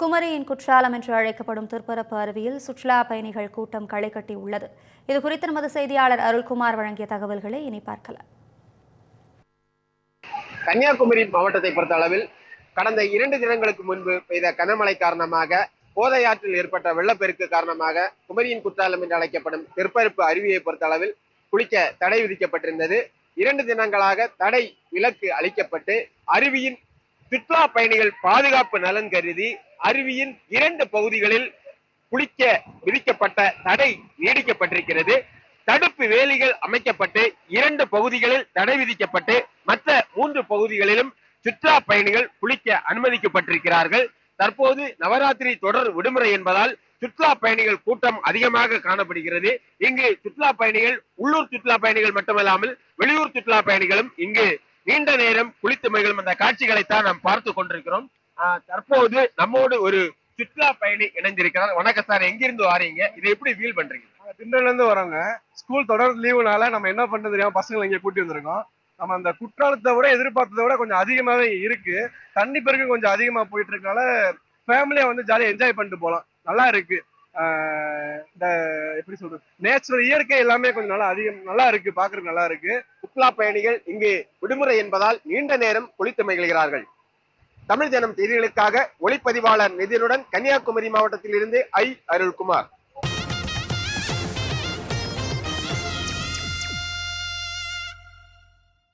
குமரியின் குற்றாலம் என்று அழைக்கப்படும் திருப்பரப்பு அருவியில் சுற்றுலா பயணிகள் கூட்டம் களை கட்டி உள்ளது. இது நமது செய்தியாளர் அருள்குமார் வழங்கிய தகவல்களை இனி பார்க்கலாம். கன்னியாகுமரி மாவட்டத்தை பொறுத்த அளவில் கடந்த இரண்டு தினங்களுக்கு முன்பு பெய்த கனமழை காரணமாக கோதையாற்றில் ஏற்பட்ட வெள்ளப்பெருக்கு காரணமாக குமரியின் குற்றாலம் என்று அழைக்கப்படும் திருப்பரப்பு அருவியை பொறுத்த அளவில் குளிக்க தடை விதிக்கப்பட்டிருந்தது. இரண்டு தினங்களாக தடை விலக்கு அளிக்கப்பட்டு அருவியின் சுற்றுலா பயணிகள் பாதுகாப்பு நலன் கருதி அருவியின் இரண்டு பகுதிகளில் குளிக்க விதிக்கப்பட்ட தடை நீடிக்கப்பட்டிருக்கிறது. தடுப்பு வேலிகள் அமைக்கப்பட்டு இரண்டு பகுதிகளில் தடை விதிக்கப்பட்டு மற்ற மூன்று பகுதிகளிலும் சுற்றுலா பயணிகள் குளிக்க அனுமதிக்கப்பட்டிருக்கிறார்கள். தற்போது நவராத்திரி தொடர் விடுமுறை என்பதால் சுற்றுலா பயணிகள் கூட்டம் அதிகமாக காணப்படுகிறது. இங்கு சுற்றுலா பயணிகள் உள்ளூர் சுற்றுலா பயணிகள் மட்டுமல்லாமல் வெளியூர் சுற்றுலா பயணிகளும் இங்கு நீண்ட நேரம் குளித்து மகிழும் அந்த காட்சிகளைத்தான் நாம் பார்த்து கொண்டிருக்கிறோம். தற்போது நம்மோடு ஒரு சுற்றுலா பயணி இணைஞ்சிருக்கிறார் வணக்கம் சார். எங்கிருந்து வாரீங்க? இதை எப்படி ஃபீல் பண்றீங்க? நாங்க திண்டல்ல இருந்து வரோங்க. ஸ்கூல் தொடர் லீவுனால நம்ம என்ன பண்ண தெரியாம பசங்களை இங்க கூட்டி வந்திருக்கோம். நம்ம அந்த குற்றாலத்தை விட எதிர்பார்த்ததை விட கொஞ்சம் அதிகமாவே இருக்கு. தண்ணி பெருக்கு கொஞ்சம் அதிகமா போயிட்டு இருக்கனால ஃபேமிலியா வந்து ஜாலியா என்ஜாய் பண்ணிட்டு போலாம். நல்லா இருக்கு. இந்த எப்படி சொல்றது? நேச்சுரல் இயற்கை எல்லாமே கொஞ்சம் நல்லா அதிகம் நல்லா இருக்கு. பாக்குறதுக்கு நல்லா இருக்கு. சுற்றுலா பயணிகள் இங்கு விடுமுறை என்பதால் நீண்ட நேரம் குளித்து மகிழ்கிறார்கள். தமிழ் தினம் செய்திகளுக்காக ஒளிப்பதிவாளர் நிதினுடன் கன்னியாகுமரி மாவட்டத்தில் இருந்து ஐ. அருள்குமார்.